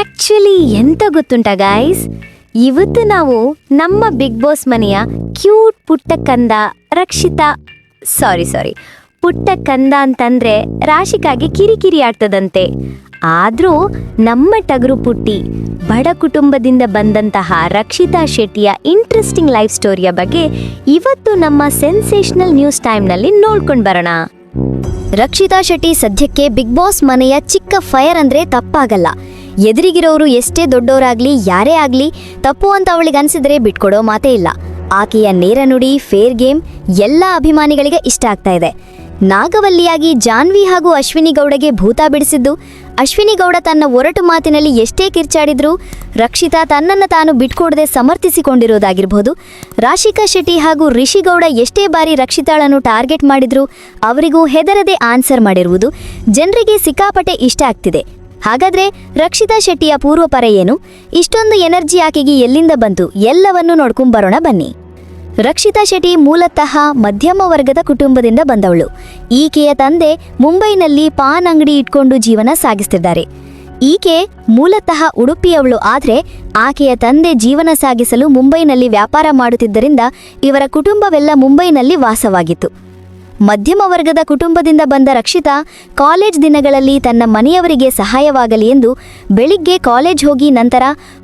Actually ಎಂತ ಗೊತ್ತುಂಟಾ guys ಇವತ್ತು ನಾವು ನಮ್ಮ ಬಿಗ್ ಬಾಸ್ ಮನೆಯ ಕ್ಯೂಟ್ ಪುಟ್ಟ ಕಂದ ರಕ್ಷಿತಾ ಸಾರಿ ಸಾರಿ ಪುಟ್ಟ ಕಂದ ಅಂತಂದ್ರೆ ರಾಶಿಕಾಗಿ ಕಿರಿಕಿರಿ ಆಡ್ತದಂತೆ. ಆದ್ರೂ ನಮ್ಮ ಟಗರು ಪುಟ್ಟಿ, ಬಡ ಕುಟುಂಬದಿಂದ ಬಂದಂತಹ ರಕ್ಷಿತಾ ಶೆಟ್ಟಿಯ ಇಂಟ್ರೆಸ್ಟಿಂಗ್ ಲೈಫ್ ಸ್ಟೋರಿಯ ಬಗ್ಗೆ ಇವತ್ತು ನಮ್ಮ ಸೆನ್ಸೇಷನಲ್ ನ್ಯೂಸ್ ಟೈಮ್ನಲ್ಲಿ ನೋಡ್ಕೊಂಡು ಬರೋಣ. ರಕ್ಷಿತಾ ಶೆಟ್ಟಿ ಸದ್ಯಕ್ಕೆ ಬಿಗ್ ಬಾಸ್ ಮನೆಯ ಚಿಕ್ಕ ಫೈರ್ ಅಂದ್ರೆ ತಪ್ಪಾಗಲ್ಲ. ಎದುರಿಗಿರೋರು ಎಷ್ಟೇ ದೊಡ್ಡವರಾಗ್ಲಿ ಯಾರೇ ಆಗ್ಲಿ, ತಪ್ಪು ಅಂತ ಅವಳಿಗೆ ಅನ್ಸಿದ್ರೆ ಬಿಟ್ಕೊಡೋ ಮಾತೇ ಇಲ್ಲ. ಆಕೆಯ ನೇರ ನುಡಿ ಫೇರ್ ಗೇಮ್ ಎಲ್ಲ ಅಭಿಮಾನಿಗಳಿಗೆ ಇಷ್ಟ ಆಗ್ತಾ ಇದೆ. ನಾಗವಲ್ಲಿಯಾಗಿ ಜಾನ್ವಿ ಹಾಗೂ ಅಶ್ವಿನಿ ಗೌಡಗೆ ಭೂತ ಬಿಡಿಸಿದ್ದು, ಅಶ್ವಿನಿ ಗೌಡ ತನ್ನ ಒರಟು ಮಾತಿನಲ್ಲಿ ಎಷ್ಟೇ ಕಿರ್ಚಾಡಿದ್ರೂ, ರಕ್ಷಿತಾ ತನ್ನನ್ನು ತಾನು ಬಿಟ್ಕೊಡದೆ ಸಮರ್ಥಿಸಿಕೊಂಡಿರೋದಾಗಿರ್ಬೋದು. ರಾಶಿಕಾ ಶೆಟ್ಟಿ ಹಾಗೂ ರಿಷಿಗೌಡ ಎಷ್ಟೇ ಬಾರಿ ರಕ್ಷಿತಾಳನ್ನು ಟಾರ್ಗೆಟ್ ಮಾಡಿದ್ರು, ಅವರಿಗೂ ಹೆದರದೆ ಆನ್ಸರ್ ಮಾಡಿರುವುದು ಜನರಿಗೆ ಸಿಕ್ಕಾಪಟ್ಟೆ ಇಷ್ಟ ಆಗ್ತಿದೆ. ಹಾಗಾದ್ರೆ ರಕ್ಷಿತಾ ಶೆಟ್ಟಿಯ ಪೂರ್ವಪರ ಏನು? ಇಷ್ಟೊಂದು ಎನರ್ಜಿ ಆಕೆಗೆ ಎಲ್ಲಿಂದ ಬಂತು? ಎಲ್ಲವನ್ನೂ ನೋಡ್ಕೊಂಬರೋಣ ಬನ್ನಿ. ರಕ್ಷಿತಾ ಶೆಟ್ಟಿ ಮೂಲತಃ ಮಧ್ಯಮ ವರ್ಗದ ಕುಟುಂಬದಿಂದ ಬಂದವಳು. ಈಕೆಯ ತಂದೆ ಮುಂಬೈನಲ್ಲಿ ಪಾನ್ ಅಂಗಡಿ ಇಟ್ಕೊಂಡು ಜೀವನ ಸಾಗಿಸ್ತಿದ್ದಾರೆ. ಈಕೆ ಮೂಲತಃ ಉಡುಪಿಯವಳು ಆದರೆ ಆಕೆಯ ತಂದೆ ಜೀವನ ಸಾಗಿಸಲು ಮುಂಬೈನಲ್ಲಿ ವ್ಯಾಪಾರ ಮಾಡುತ್ತಿದ್ದರಿಂದ ಇವರ ಕುಟುಂಬವೆಲ್ಲ ಮುಂಬೈನಲ್ಲಿ ವಾಸವಾಗಿತ್ತು. ಮಧ್ಯಮ ವರ್ಗದ ಕುಟುಂಬದಿಂದ ಬಂದ ರಕ್ಷಿತಾ ಕಾಲೇಜ್ ದಿನಗಳಲ್ಲಿ ತನ್ನ ಮನೆಯವರಿಗೆ ಸಹಾಯವಾಗಲಿ ಎಂದು ಬೆಳಿಗ್ಗೆ ಕಾಲೇಜ್ ಹೋಗಿ ನಂತರ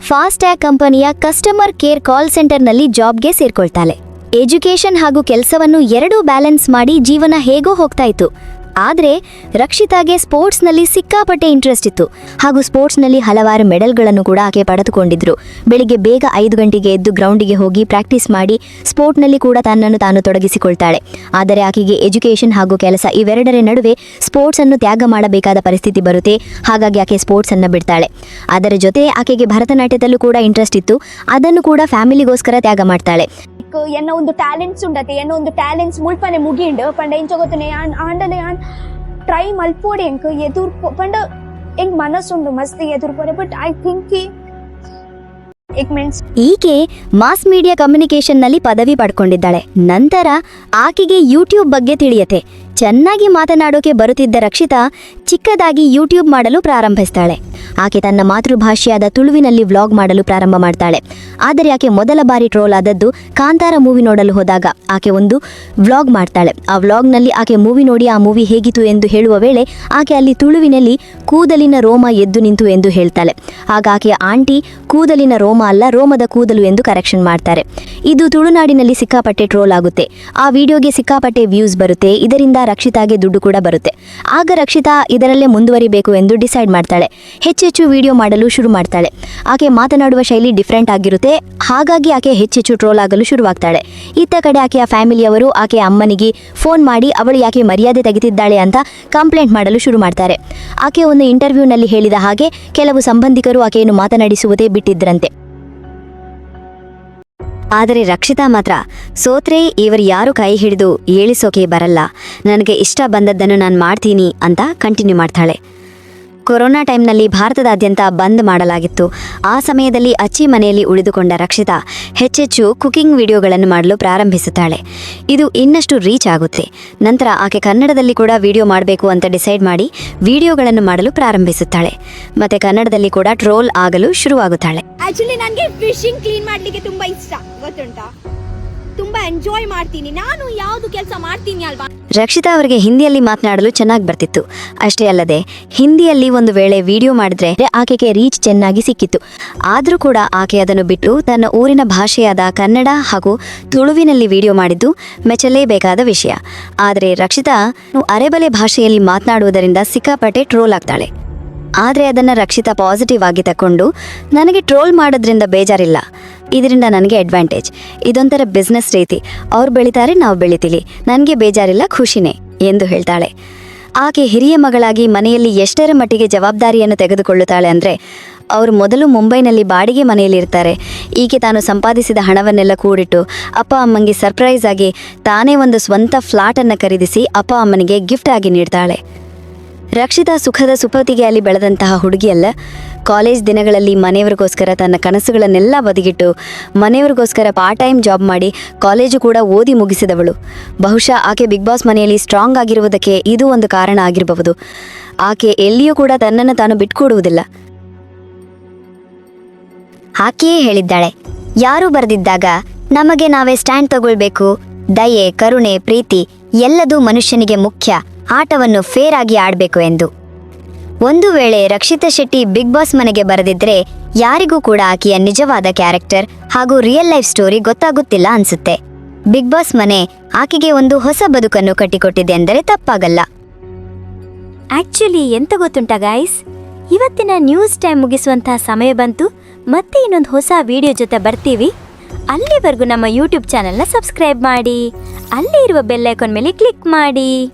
ಫಾಸ್ಟ್ಯಾಗ್ ಕಂಪನಿಯ ಕಸ್ಟಮರ್ ಕೇರ್ ಕಾಲ್ ಸೆಂಟರ್ನಲ್ಲಿ ಜಾಬ್ಗೆ ಸೇರ್ಕೊಳ್ತಾಳೆ. ಎಜುಕೇಷನ್ ಹಾಗೂ ಕೆಲಸವನ್ನು ಎರಡೂ ಬ್ಯಾಲೆನ್ಸ್ ಮಾಡಿ ಜೀವನ ಹೇಗೋ ಹೋಗ್ತಾ ಇತ್ತು. ಆದರೆ ರಕ್ಷಿತಾಗೆ ಸ್ಪೋರ್ಟ್ಸ್ನಲ್ಲಿ ಸಿಕ್ಕಾಪಟ್ಟೆ ಇಂಟ್ರೆಸ್ಟ್ ಇತ್ತು. ಹಾಗೂ ಸ್ಪೋರ್ಟ್ಸ್ನಲ್ಲಿ ಹಲವಾರು ಮೆಡಲ್ಗಳನ್ನು ಕೂಡ ಆಕೆ ಪಡೆದುಕೊಂಡಿದ್ರು. ಬೆಳಿಗ್ಗೆ ಬೇಗ ಐದು ಗಂಟೆಗೆ ಎದ್ದು ಗ್ರೌಂಡಿಗೆ ಹೋಗಿ ಪ್ರಾಕ್ಟೀಸ್ ಮಾಡಿ ಸ್ಪೋರ್ಟ್ನಲ್ಲಿ ಕೂಡ ತನ್ನನ್ನು ತಾನು ತೊಡಗಿಸಿಕೊಳ್ತಾಳೆ. ಆದರೆ ಆಕೆಗೆ ಎಜುಕೇಷನ್ ಹಾಗೂ ಕೆಲಸ ಇವೆರಡರ ನಡುವೆ ಸ್ಪೋರ್ಟ್ಸ್ ಅನ್ನು ತ್ಯಾಗ ಮಾಡಬೇಕಾದ ಪರಿಸ್ಥಿತಿ ಬರುತ್ತೆ. ಹಾಗಾಗಿ ಆಕೆ ಸ್ಪೋರ್ಟ್ಸ್ ಅನ್ನು ಬಿಡ್ತಾಳೆ. ಅದರ ಜೊತೆ ಆಕೆಗೆ ಭರತನಾಟ್ಯದಲ್ಲೂ ಕೂಡ ಇಂಟ್ರೆಸ್ಟ್ ಇತ್ತು. ಅದನ್ನು ಕೂಡ ಫ್ಯಾಮಿಲಿಗೋಸ್ಕರ ತ್ಯಾಗ ಮಾಡ್ತಾಳೆ. ಲೈಕ್ ಎನ್ನ ಒಂದು ಟ್ಯಾಲೆಂಟ್ಸ್ ಉಂಡತೆ ಎನ್ನ ಒಂದು ಟ್ಯಾಲೆಂಟ್ಸ್ ಮುಳ್ಪನೆ ಮುಗಿಂಡು ಪಂಡ ಇಂಚ ಗೊತ್ತನೆ ಆಂಡಲೆ ಆನ್ ಟ್ರೈ ಮಲ್ಪೋಡಿ ಎಂಕ್ ಎದುರ್ ಪಂಡ ಎಂಗ್ ಮನಸ್ಸುಂಡು, ಮಸ್ತಿ ಎದುರ್ ಪೋರೆ ಬಟ್ ಐ ಥಿಂಕ್ ಈಕೆ ಮಾಸ್ ಮೀಡಿಯಾ ಕಮ್ಯುನಿಕೇಶನ್ನಲ್ಲಿ ಪದವಿ ಪಡ್ಕೊಂಡಿದ್ದಾಳೆ. ನಂತರ ಆಕೆಗೆ ಯೂಟ್ಯೂಬ್ ಬಗ್ಗೆ ತಿಳಿಯತೆ ಚೆನ್ನಾಗಿ ಮಾತನಾಡೋಕೆ ಬರುತ್ತಿದ್ದ ರಕ್ಷಿತಾ ಚಿಕ್ಕದಾಗಿ ಯೂಟ್ಯೂಬ್ ಮಾಡಲು ಪ್ರಾರಂಭಿಸ್ತಾಳೆ. ಆಕೆ ತನ್ನ ಮಾತೃಭಾಷೆಯಾದ ತುಳುವಿನಲ್ಲಿ ವ್ಲಾಗ್ ಮಾಡಲು ಪ್ರಾರಂಭ ಮಾಡ್ತಾಳೆ. ಆದರೆ ಆಕೆ ಮೊದಲ ಬಾರಿ ಟ್ರೋಲ್ ಆದದ್ದು ಕಾಂತಾರ ಮೂವಿ ನೋಡಲು ಹೋದಾಗ. ಆಕೆ ಒಂದು ವ್ಲಾಗ್ ಮಾಡ್ತಾಳೆ. ಆ ವ್ಲಾಗ್ನಲ್ಲಿ ಆಕೆ ಮೂವಿ ನೋಡಿ ಆ ಮೂವಿ ಹೇಗಿತ್ತು ಎಂದು ಹೇಳುವ ವೇಳೆ ಆಕೆ ಅಲ್ಲಿ ತುಳುವಿನಲ್ಲಿ ಕೂದಲಿನ ರೋಮ ಎದ್ದು ನಿಂತು ಎಂದು ಹೇಳ್ತಾಳೆ. ಆಗ ಆಕೆಯ ಆಂಟಿ ಕೂದಲಿನ ರೋಮ ಅಲ್ಲ, ರೋಮದ ಕೂದಲು ಎಂದು ಕರೆಕ್ಷನ್ ಮಾಡ್ತಾರೆ. ಇದು ತುಳುನಾಡಿನಲ್ಲಿ ಸಿಕ್ಕಾಪಟ್ಟೆ ಟ್ರೋಲ್ ಆಗುತ್ತೆ. ಆ ವಿಡಿಯೋಗೆ ಸಿಕ್ಕಾಪಟ್ಟೆ ವ್ಯೂಸ್ ಬರುತ್ತೆ. ಇದರಿಂದ ರಕ್ಷಿತಾಗೆ ದುಡ್ಡು ಕೂಡ ಬರುತ್ತೆ. ಆಗ ರಕ್ಷಿತಾ ಇದರಲ್ಲೇ ಮುಂದುವರಿಬೇಕು ಎಂದು ಡಿಸೈಡ್ ಮಾಡ್ತಾಳೆ. ಹೆಚ್ಚೆಚ್ಚು ವಿಡಿಯೋ ಮಾಡಲು ಶುರು ಮಾಡ್ತಾಳೆ. ಆಕೆ ಮಾತನಾಡುವ ಶೈಲಿ ಡಿಫ್ರೆಂಟ್ ಆಗಿರುತ್ತೆ. ಹಾಗಾಗಿ ಆಕೆ ಹೆಚ್ಚೆಚ್ಚು ಟ್ರೋಲ್ ಆಗಲು ಶುರುವಾಗ್ತಾಳೆ. ಇತ್ತ ಕಡೆ ಆಕೆಯ ಫ್ಯಾಮಿಲಿಯವರು ಆಕೆಯ ಅಮ್ಮನಿಗೆ ಫೋನ್ ಮಾಡಿ, ಅವಳು ಯಾಕೆ ಮರ್ಯಾದೆ ತೆಗೆದಿದ್ದಾಳೆ ಅಂತ ಕಂಪ್ಲೇಂಟ್ ಮಾಡಲು ಶುರು ಮಾಡ್ತಾರೆ. ಆಕೆ ಒಂದು ಇಂಟರ್ವ್ಯೂನಲ್ಲಿ ಹೇಳಿದ ಹಾಗೆ, ಕೆಲವು ಸಂಬಂಧಿಕರು ಆಕೆಯನ್ನು ಮಾತನಾಡಿಸುವುದೇ ಬಿಟ್ಟಿದ್ರಂತೆ. ಆದರೆ ರಕ್ಷಿತಾ ಮಾತ್ರ, ಸೋತ್ರೆ, ಇವರು ಯಾರು ಕೈ ಹಿಡಿದು ಏಳಿಸೋಕೆ ಬರಲ್ಲ. ನನಗೆ ಇಷ್ಟ ಬಂದದ್ದನ್ನು ನಾನು ಮಾಡ್ತೀನಿ ಅಂತ ಕಂಟಿನ್ಯೂ ಮಾಡ್ತಾಳೆ. ಕೊರೋನಾ ಟೈಮ್ನಲ್ಲಿ ಭಾರತದಾದ್ಯಂತ ಬಂದ್ ಮಾಡಲಾಗಿತ್ತು. ಆ ಸಮಯದಲ್ಲಿ ಅಚ್ಚಿ ಮನೆಯಲ್ಲಿ ಉಳಿದುಕೊಂಡ ರಕ್ಷಿತಾ ಹೆಚ್ಚೆಚ್ಚು ಕುಕಿಂಗ್ ವಿಡಿಯೋಗಳನ್ನು ಮಾಡಲು ಪ್ರಾರಂಭಿಸುತ್ತಾಳೆ. ಇದು ಇನ್ನಷ್ಟು ರೀಚ್ ಆಗುತ್ತೆ. ನಂತರ ಆಕೆ ಕನ್ನಡದಲ್ಲಿ ಕೂಡ ವಿಡಿಯೋ ಮಾಡಬೇಕು ಅಂತ ಡಿಸೈಡ್ ಮಾಡಿ ವಿಡಿಯೋಗಳನ್ನು ಮಾಡಲು ಪ್ರಾರಂಭಿಸುತ್ತಾಳೆ. ಮತ್ತೆ ಕನ್ನಡದಲ್ಲಿ ಕೂಡ ಟ್ರೋಲ್ ಆಗಲು ಶುರುವಾಗುತ್ತಾಳೆ. ನನಗೆ ಫಿಶಿಂಗ್ ಕ್ಲೀನ್ ಮಾಡ್ಲಿಕ್ಕೆ ತುಂಬಾ ಇಷ್ಟ. ಗೊತ್ತುಂಟಾ? ತುಂಬಾ ಎಂಜಾಯ್ ಮಾಡ್ತೀನಿ. ನಾನು ಯಾವ್ದು ಕೆಲಸ ಮಾಡ್ತೀನಿ ಅಲ್ವಾ? ರಕ್ಷಿತಾ ಅವರಿಗೆ ಹಿಂದಿಯಲ್ಲಿ ಮಾತನಾಡಲು ಚೆನ್ನಾಗಿ ಬರ್ತಿತ್ತು. ಅಷ್ಟೇ ಅಲ್ಲದೆ, ಹಿಂದಿಯಲ್ಲಿ ಒಂದು ವೇಳೆ ವಿಡಿಯೋ ಮಾಡಿದ್ರೆ ಆಕೆಗೆ ರೀಚ್ ಚೆನ್ನಾಗಿ ಸಿಕ್ಕಿತ್ತು. ಆದರೂ ಕೂಡ ಆಕೆ ಅದನ್ನು ಬಿಟ್ಟು ತನ್ನ ಊರಿನ ಭಾಷೆಯಾದ ಕನ್ನಡ ಹಾಗೂ ತುಳುವಿನಲ್ಲಿ ವಿಡಿಯೋ ಮಾಡಿದ್ದು ಮೆಚ್ಚಲೇಬೇಕಾದ ವಿಷಯ. ಆದರೆ ರಕ್ಷಿತಾ ಅರೆಬಲೆ ಭಾಷೆಯಲ್ಲಿ ಮಾತನಾಡುವುದರಿಂದ ಸಿಕ್ಕಾಪಟ್ಟೆ ಟ್ರೋಲ್ ಆಗ್ತಾಳೆ. ಆದರೆ ಅದನ್ನು ರಕ್ಷಿತಾ ಪಾಸಿಟಿವ್ ಆಗಿ ತಕೊಂಡು ನನಗೆ ಟ್ರೋಲ್ ಮಾಡೋದ್ರಿಂದ ಬೇಜಾರಿಲ್ಲ. ಇದರಿಂದ ನನಗೆ ಅಡ್ವಾಂಟೇಜ್ ಇದೊಂಥರ ಬಿಸ್ನೆಸ್ ರೀತಿ. ಅವ್ರು ಬೆಳಿತಾರೆ, ನಾವು ಬೆಳಿತೀವಿ. ನನಗೆ ಬೇಜಾರಿಲ್ಲ, ಖುಷಿನೇ ಎಂದು ಹೇಳ್ತಾಳೆ. ಆಕೆ ಹಿರಿಯ ಮಗಳಾಗಿ ಮನೆಯಲ್ಲಿ ಎಷ್ಟರ ಮಟ್ಟಿಗೆ ಜವಾಬ್ದಾರಿಯನ್ನು ತೆಗೆದುಕೊಳ್ಳುತ್ತಾಳೆ ಅಂದರೆ ಅವರು ಮೊದಲು ಮುಂಬೈನಲ್ಲಿ ಬಾಡಿಗೆ ಮನೆಯಲ್ಲಿರ್ತಾರೆ ಈಕೆ ತಾನು ಸಂಪಾದಿಸಿದ ಹಣವನ್ನೆಲ್ಲ ಕೂಡಿಟ್ಟು ಅಪ್ಪ ಅಮ್ಮನಿಗೆ ಸರ್ಪ್ರೈಸ್ ಆಗಿ ತಾನೇ ಒಂದು ಸ್ವಂತ ಫ್ಲಾಟನ್ನು ಖರೀದಿಸಿ ಅಪ್ಪ ಅಮ್ಮನಿಗೆ ಗಿಫ್ಟ್ ಆಗಿ ನೀಡ್ತಾಳೆ. ರಕ್ಷಿತಾ ಸುಖದ ಸುಪತಿಗೆ ಅಲ್ಲಿ ಬೆಳೆದಂತಹ ಹುಡುಗಿಯಲ್ಲ, ಕಾಲೇಜ್ ದಿನಗಳಲ್ಲಿ ಮನೆಯವರಿಗೋಸ್ಕರ ತನ್ನ ಕನಸುಗಳನ್ನೆಲ್ಲ ಬದಿಗಿಟ್ಟು ಮನೆಯವರಿಗೋಸ್ಕರ ಪಾರ್ಟ್ ಟೈಮ್ ಜಾಬ್ ಮಾಡಿ ಕಾಲೇಜು ಕೂಡ ಓದಿ ಮುಗಿಸಿದವಳು. ಬಹುಶಃ ಆಕೆ ಬಿಗ್ ಬಾಸ್ ಮನೆಯಲ್ಲಿ ಸ್ಟ್ರಾಂಗ್ ಆಗಿರುವುದಕ್ಕೆ ಇದು ಒಂದು ಕಾರಣ ಆಗಿರಬಹುದು. ಆಕೆ ಎಲ್ಲಿಯೂ ಕೂಡ ತನ್ನನ್ನು ತಾನು ಬಿಟ್ಕೊಡುವುದಿಲ್ಲ. ಆಕೆಯೇ ಹೇಳಿದ್ದಾಳೆ, ಯಾರು ಬರೆದಿದ್ದಾಗ ನಮಗೆ ನಾವೇ ಸ್ಟ್ಯಾಂಡ್ ತಗೊಳ್ಬೇಕು. ದಯೆ, ಕರುಣೆ, ಪ್ರೀತಿ ಎಲ್ಲದೂ ಮನುಷ್ಯನಿಗೆ ಮುಖ್ಯ. ಆಟವನ್ನು ಫೇರ್ ಆಗಿ ಆಡಬೇಕು ಎಂದು. ಒಂದು ವೇಳೆ ರಕ್ಷಿತಾ ಶೆಟ್ಟಿ ಬಿಗ್ ಬಾಸ್ ಮನೆಗೆ ಬರೆದಿದ್ರೆ ಯಾರಿಗೂ ಕೂಡ ಆಕೆಯ ನಿಜವಾದ ಕ್ಯಾರೆಕ್ಟರ್ ಹಾಗೂ ರಿಯಲ್ ಲೈಫ್ ಸ್ಟೋರಿ ಗೊತ್ತಾಗುತ್ತಿಲ್ಲ ಅನ್ಸುತ್ತೆ. ಬಿಗ್ ಬಾಸ್ ಮನೆ ಆಕೆಗೆ ಒಂದು ಹೊಸ ಬದುಕನ್ನು ಕಟ್ಟಿಕೊಟ್ಟಿದೆ ಎಂದರೆ ತಪ್ಪಾಗಲ್ಲ. ಆಕ್ಚುಲಿ ಎಂತ ಗೊತ್ತುಂಟ ಗಾಯ್ಸ್? ಇವತ್ತಿನ ನ್ಯೂಸ್ ಟೈಮ್ ಮುಗಿಸುವಂತಹ ಸಮಯ ಬಂತು. ಮತ್ತೆ ಇನ್ನೊಂದು ಹೊಸ ವಿಡಿಯೋ ಜೊತೆ ಬರ್ತೀವಿ. ಅಲ್ಲಿವರೆಗೂ ನಮ್ಮ ಯೂಟ್ಯೂಬ್ ಚಾನೆಲ್ನ ಸಬ್ಸ್ಕ್ರೈಬ್ ಮಾಡಿ. ಅಲ್ಲಿ ಇರುವ ಬೆಲ್ ಐಕಾನ್ ಮೇಲೆ ಕ್ಲಿಕ್ ಮಾಡಿ.